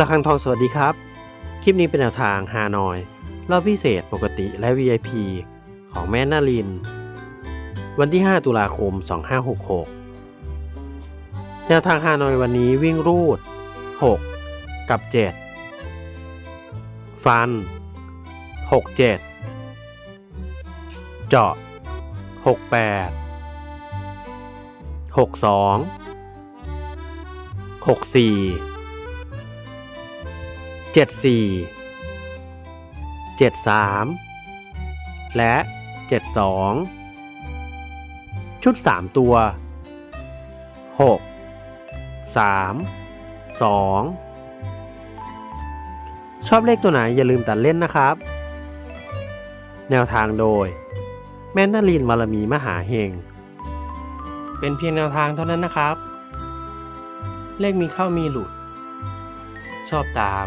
ระฆังทองสวัสดีครับ คลิปนี้เป็นแนวทางฮานอย รอบพิเศษปกติและ VIP ของแม่นาลิน วันที่ 5 ตุลาคม 2566 แนวทางฮานอยวันนี้วิ่งรูด 6 กับ 7 ฟัน 6 7 เจาะ 6 8 6 2 6 4 74 73 และ 72 ชุด 3 ตัว 6 3 2 ชอบเลขตัวไหนอย่าลืมตัดเล่นนะครับ แนวทางโดย แม่นาลีนบารมีมหาเฮงเป็นเพียงแนวทางเท่านั้นนะครับ เลขมีเข้ามีหลุด ชอบตาม